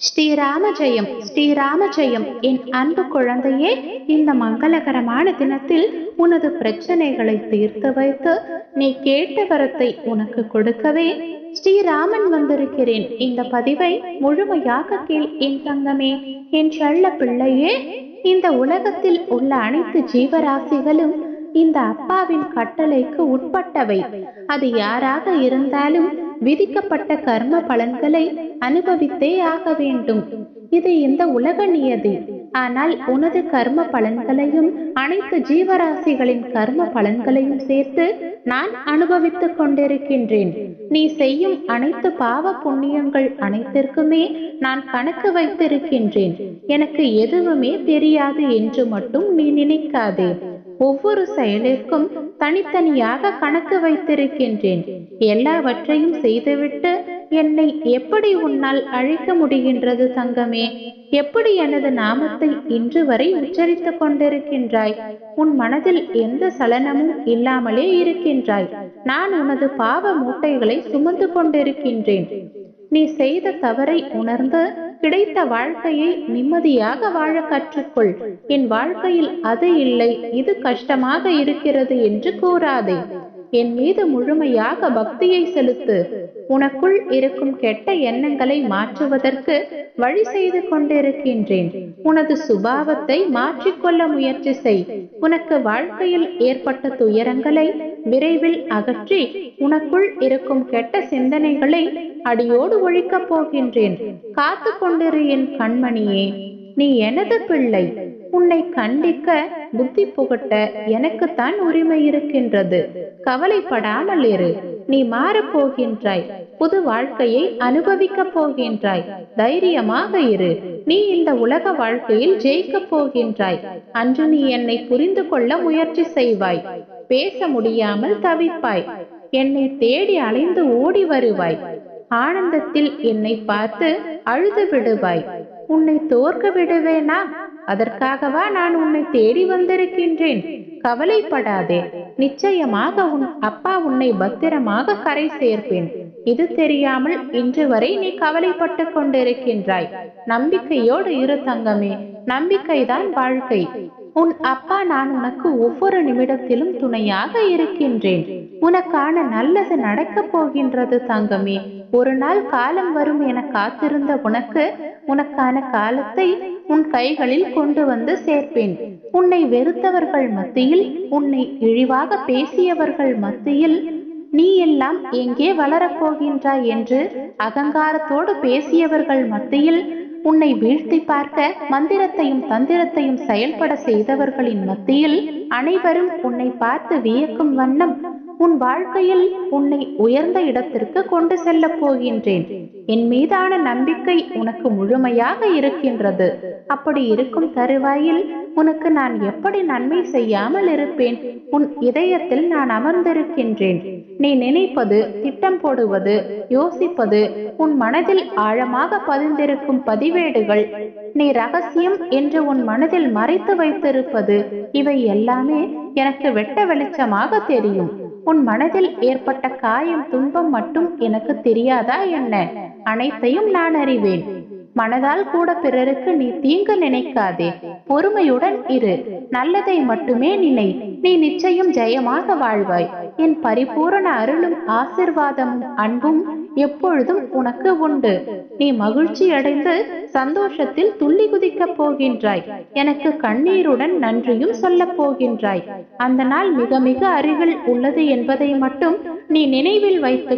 ஸ்ரீராம ஜெயம் ஸ்ரீராம ஜெயம் என் அன்பு குழந்தையே இந்த மங்களகரமான தினத்தில் உனது பிரச்சனைகளை தீர்த்து வைத்து நீ கேட்ட வரத்தை உனக்கு கொடுக்கவே ஸ்ரீராமன் வந்திருக்கிறேன். இந்த பதிவை முழுமையாக கேள் என் தங்கமே என் செல்ல பிள்ளையே. இந்த உலகத்தில் உள்ள அனைத்து ஜீவராசிகளும் இந்த அப்பாவின் கட்டளைக்கு உட்பட்டவை. அது யாராக இருந்தாலும் விதிக்கப்பட்ட கர்ம பலன்களை அனுபவித்தே ஆக வேண்டும். இது இந்த உலக நியதி. ஆனால் உனது கர்ம பலன்களையும் அனைத்து ஜீவராசிகளின் கர்ம பலன்களையும் சேர்த்து நான் அனுபவித்துக் கொண்டிருக்கின்றேன். நீ செய்யும் அனைத்து பாவ புண்ணியங்கள் அனைத்திற்குமே நான் கணக்கு வைத்திருக்கின்றேன். எனக்கு எதுவுமே தெரியாது என்று மட்டும் நீ நினைக்காதே. ஒவ்வொரு செயலிற்கும் தனித்தனியாக கணக்கு வைத்திருக்கின்றேன். எல்லாவற்றையும் செய்துவிட்டு என்னை எப்படி உன்னால் அழைக்க முடிகின்றது தங்கமே? எப்படி எனது நாமத்தை இன்று வரை உச்சரித்துக் கொண்டிருக்கின்றாய்? உன் மனதில் எந்த சலனமும் இல்லாமலே இருக்கின்றாய். நான் உனது பாவ மூட்டைகளை சுமந்து கொண்டிருக்கின்றேன். நீ செய்த தவறை உணர்ந்து கிடைத்த வாழ்க்கையை நிம்மதியாக வாழ கற்றுக்கொள். என் வாழ்க்கையில் அது இல்லை இது கஷ்டமாக இருக்கிறது என்று கூறாதே. என் மீது முழுமையாக பக்தியை செலுத்து. உனக்குள் இருக்கும் கெட்ட எண்ணங்களை மாற்றுவதற்கு வழி செய்து கொண்டிருக்கின்றேன். உனது சுபாவத்தை மாற்றிக்கொள்ள முயற்சி செய். உனக்கு வாழ்க்கையில் ஏற்பட்ட துயரங்களை விரைவில் அகற்றி உனக்குள் இருக்கும் கெட்ட சிந்தனைகளை அடியோடு ஒழிக்கப் போகின்றேன். காத்து கொண்டிரு என் கண்மணியே நீ எனது பிள்ளை. உன்னை கண்டிக்க புத்தி புகட்ட எனக்குத்தான் உரிமை இருக்கின்றது. கவலைப்படாமல் இரு. நீ மாறப் போகின்றாய். புது வாழ்க்கையை அனுபவிக்கப் போகின்றாய். தைரியமாக இரு. நீ இந்த உலக வாழ்க்கையில் ஜெயிக்கப் போகின்றாய். அன்று நீ என்னை புரிந்து கொள்ள முயற்சி செய்வாய். பேச முடியாமல் தவிப்பாய். என்னை தேடி அலைந்து ஓடி வருவாய். ஆனந்தத்தில் என்னை பார்த்து அழுது விடுவாய். உன்னை தோற்க விடுவேனா அதற்காகவா நான் உன்னை தேடி வந்திருக்கின்றேன். கவலைப்படாதே. நிச்சயமாக உன் அப்பா உன்னை பத்திரமாக கரை சேர்ப்பேன். இது தெரியாமல் இன்று வரை நீ கவலைப்பட்டு கொண்டிருக்கின்றாய். நம்பிக்கையோடு இரு தங்கமே. நம்பிக்கைதான் வாழ்க்கை. உன் அப்பா நான் உனக்கு ஒவ்வொரு நிமிடத்திலும் துணையாக இருக்கின்றேன். உனக்கான நல்லது நடக்கப் போகின்றது தங்கமே. ஒரு நாள் காலம் வரும் என காத்திருந்த உனக்கு உனக்கான காலத்தை உன் கைகளில் கொண்டு வந்து சேர்ப்பேன். உன்னை வெறுத்தவர்கள் மத்தியில் உன்னை இழிவாக பேசியவர்கள் மத்தியில் நீ எல்லாம் எங்கே வளரப்போகின்றாய் என்று அகங்காரத்தோடு பேசியவர்கள் மத்தியில் உன்னை வீழ்த்தி பார்க்க மந்திரத்தையும் தந்திரத்தையும் செயல்பட செய்தவர்களின் மத்தியில் அனைவரும் உன்னை பார்த்து வியக்கும் வண்ணம் உன் வாழ்க்கையில் உன்னை உயர்ந்த இடத்திற்கு கொண்டு செல்லப் போகின்றேன். என் மீதான நம்பிக்கை உனக்கு முழுமையாக இருக்கின்றது. அப்படி இருக்கும் தருவாயில் உனக்கு நான் எப்படி நன்மை செய்யாமல் இருப்பேன்? உன் இதயத்தில் நான் அமர்ந்திருக்கின்றேன். நீ நினைப்பது திட்டம் போடுவது யோசிப்பது உன் மனதில் ஆழமாக பதிந்திருக்கும் பதிவேடுகள். நீ ரகசியம் என்று உன் மனதில் மறைத்து வைத்திருப்பது. இவை எல்லாமே எனக்கு வெட்ட வெளிச்சமாக தெரியும். உன் மனதில் ஏற்பட்ட காயம் துன்பம் மட்டும் எனக்கு தெரியாதா என்ன? அனைத்தையும் நான் அறிவேன். மனதால் கூட பிறருக்கு நீ தீங்கு நினைக்காதே. பொறுமையுடன் இரு. நல்லதை மட்டுமே நினை. நீ நிச்சயம் ஜெயமாக வாழ்வாய். என் பரிபூரண அருளும் ஆசிர்வாதமும் அன்பும் எப்பொழுதும் உனக்கு உண்டு. நீ மகிழ்ச்சி அடைந்து சந்தோஷத்தில் துள்ளி குதிக்கப் போகின்றாய். எனக்கு கண்ணீருடன் நன்றியும் சொல்லப் போகின்றாய். அந்த நாள் மிக மிக அருகில் உள்ளது என்பதை மட்டும் நீ நினைவில் வைத்து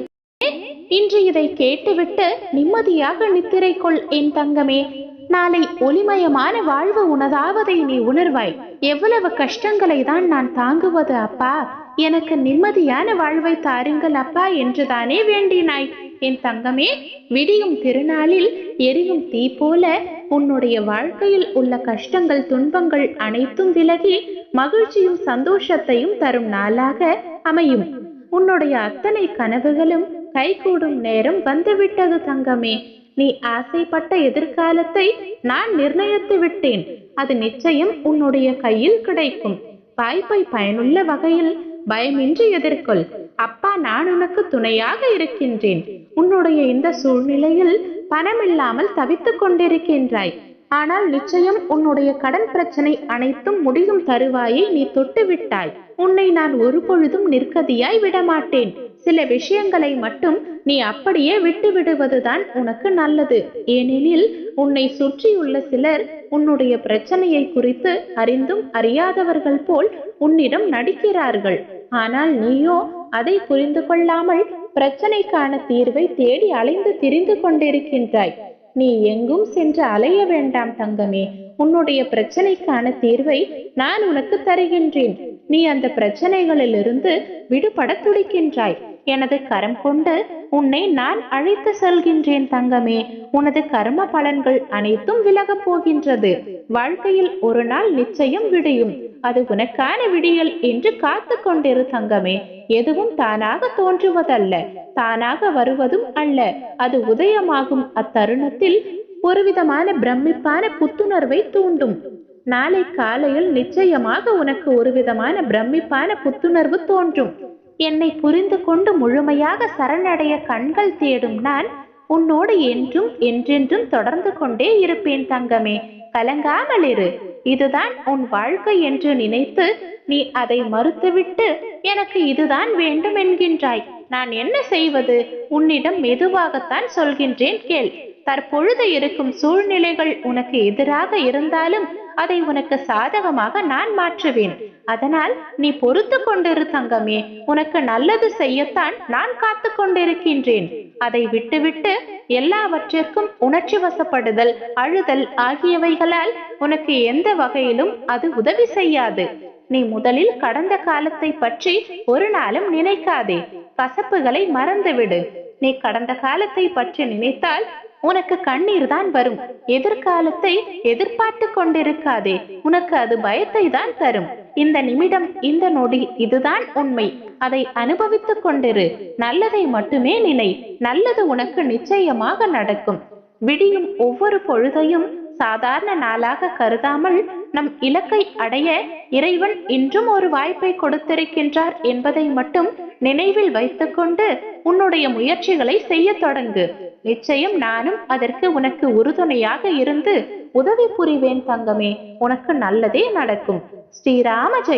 இன்று இதை கேட்டுவிட்டு நிம்மதியாக நித்திரை கொள் என் தங்கமே. நாளை ஒளிமயமான வாழ்வு உனதாவதை நீ உணர்வாய். எவ்வளவு கஷ்டங்களை தான் நான் தாங்குவது அப்பா. எனக்கு நிம்மதியான வாழ்வை தாருங்கள் அப்பா என்றுதானே வேண்டினாய். என் தங்கமே விடியும் திருநாளில் எரியும் தீ போல உன்னுடைய வாழ்க்கையில் உள்ள கஷ்டங்கள் துன்பங்கள் அனைத்தும் விலகி மகிழ்ச்சியும் சந்தோஷத்தையும் தரும் நாளாக அமையும். உன்னுடைய அத்தனை கனவுகளும் கைகூடும் நேரம் வந்துவிட்டது தங்கமே. நீ ஆசைப்பட்ட எதிர்காலத்தை நான் நிர்ணயித்து விட்டேன். அது நிச்சயம் உன்னுடைய கையில் கிடைக்கும். வாய்ப்பை பயனுள்ள வகையில் பயமின்றி எதிர்கொள். அப்பா நான் உனக்கு துணையாக இருக்கின்றேன். உன்னுடைய இந்த சூழ்நிலையில் பணமில்லாமல் தவித்துக் கொண்டிருக்கின்றாய். ஆனால் நிச்சயம் உன்னுடைய கடன் பிரச்சனை அனைத்தும் முடியும் தருவாயை நீ தொட்டு விட்டாய் உன்னை நான் ஒரு பொழுதும் நிற்கதியாய் விடமாட்டேன். சில விஷயங்களை மட்டும் நீ அப்படியே விட்டு விடுவதுதான் உனக்கு நல்லது. ஏனெனில் உன்னை சுற்றியுள்ள சிலர் உன்னுடைய பிரச்சனையை குறித்து அறிந்தும் அறியாதவர்கள் போல் உன்னிடம் நடிக்கிறார்கள். ஆனால் நீயோ அதை புரிந்து கொள்ளாமல் பிரச்சனைக்கான தீர்வை தேடி அலைந்து திரிந்து கொண்டிருக்கின்றாய். நீ எங்கும் சென்று அலைய வேண்டாம் தங்கமே. உன்னுடைய பிரச்சனைக்கான தீர்வை நான் உனக்கு தருகின்றேன். நீ அந்த பிரச்சனைகளிலிருந்து விடுபட துடிக்கின்றாய். எனது கரம் கொண்டு உன்னை நான் அழைத்து செல்கின்றேன் தங்கமே. உனது கர்ம பலன்கள் அனைத்தும் விலகப் போகின்றது. வாழ்க்கையில் ஒரு நாள் நிச்சயம் விடையும். அது உனக்கான விடியல் என்று காத்து கொண்டிரு தங்கமே. எதுவும் தானாக தோன்றுவதல்ல. தானாக வருவதும் அல்ல. அது உதயமாகும் அத்தருணத்தில் ஒருவிதமான பிரமிப்பான புத்துணர்வை தூண்டும். நாளை காலையில் நிச்சயமாக உனக்கு ஒரு விதமான பிரமிப்பான புத்துணர்வு தோன்றும். என்னை புரிந்து கொண்டு முழுமையாக சரணடைய கண்கள் தேடும் நான் உன்னோடு என்றும் என்றென்றும் தொடர்ந்து கொண்டே இருப்பேன் தங்கமே. கலங்காமல் இரு. இதுதான் உன் வாழ்க்கை என்று நினைத்து நீ அதை மறுத்துவிட்டு எனக்கு இதுதான் வேண்டும் என்கின்றாய். நான் என்ன செய்வது? உன்னிடம் மெதுவாகத்தான் சொல்கின்றேன் கேள். தற்பொழுது இருக்கும் சூழ்நிலைகள் உனக்கு எதிராக இருந்தாலும் அதை உனக்கு சாதகமாக நான் மாற்றுவேன். அதனால் நீ பொறுத்து கொண்டிரு தங்கமே. உனக்கு நல்லது செய்யத்தான் நான் காத்து கொண்டிருக்கின்றேன். அதை விட்டுவிட்டு எல்லாவற்றிற்கும் உணர்ச்சி வசப்படுதல் அழுதல் ஆகியவைகளால் உனக்கு எந்த வகையிலும் அது உதவி செய்யாது. நீ முதலில் கடந்த காலத்தை பற்றி ஒரு நாளும் நினைக்காதே. கசப்புகளை மறந்துவிடு. நீ கடந்த காலத்தை பற்றி நினைத்தால் உனக்கு கண்ணீர் தான் வரும். எதிர்காலத்தை எதிர்பார்த்து கொண்டிருக்காதே. உனக்கு அது பயத்தை தான் தரும். இந்த நிமிடம் இந்த நொடி இதுதான் உண்மை. அதை அனுபவித்துக் கொண்டிரு. நல்லதை மட்டுமே நினை. நல்லது உனக்கு நிச்சயமாக நடக்கும். விடியும் ஒவ்வொரு பொழுதையும் சாதாரண நாளாக கருதாமல் நம் இலக்கை அடைய இறைவன் இன்றும் ஒரு வாய்ப்பை கொடுத்திருக்கின்றார் என்பதை மட்டும் நினைவில் வைத்துக்கொண்டு உன்னுடைய முயற்சிகளை செய்ய தொடங்கு. நிச்சயம் நானும் அதற்கு உனக்கு உறுதுணையாக இருந்து உதவி புரிவேன் தங்கமே. உனக்கு நல்லதே நடக்கும். ஸ்ரீராம ஜெயம்